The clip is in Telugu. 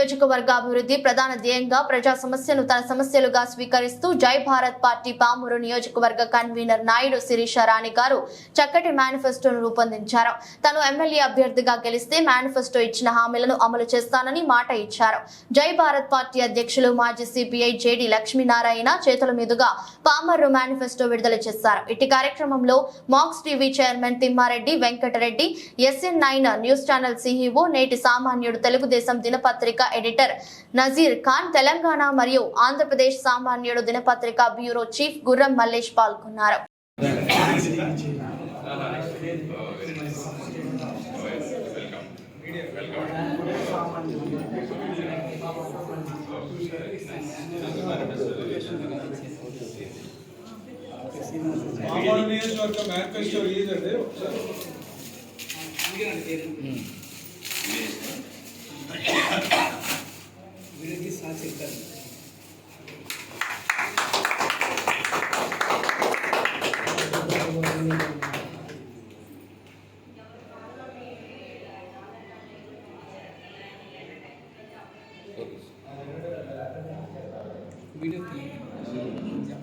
నియోజకవర్గ అభివృద్ధి ప్రధాన ధ్యేయంగా ప్రజా సమస్యను తన సమస్యలుగా స్వీకరిస్తూ జై భారత్ పార్టీ పామూరు నియోజకవర్గ కన్వీనర్ నాయుడు శిరీష రాణి గారు చక్కటి మేనిఫెస్టోను రూపొందించారు. తను ఎమ్మెల్యే అభ్యర్థిగా గెలిస్తే మేనిఫెస్టో ఇచ్చిన హామీలను అమలు చేస్తానని మాట ఇచ్చారు. జై భారత్ పార్టీ అధ్యక్షులు మాజీ సిపిఐ జేడి లక్ష్మీనారాయణ చేతుల మీదుగా పామర్రు మేనిఫెస్టో విడుదల చేశారు. ఇటు కార్యక్రమంలో Max TV chairman Thimmareddy Venkatareddy SN nine news channel CEO నేటి సామాన్యుడు తెలుగుదేశం దినపత్రిక ఎడిటర్ నజీర్ ఖాన్ తెలంగాణ మరియు ఆంధ్రప్రదేశ్ సామాన్యుడు దినపత్రిక బ్యూరో చీఫ్ గుర్రం మల్లేష్ పాల్గొన్నారు. మామూలు నియోజకవర్గ మేనిఫెస్టో రిలీజ్ అండి ఒకసారి हासिल कर वीडियो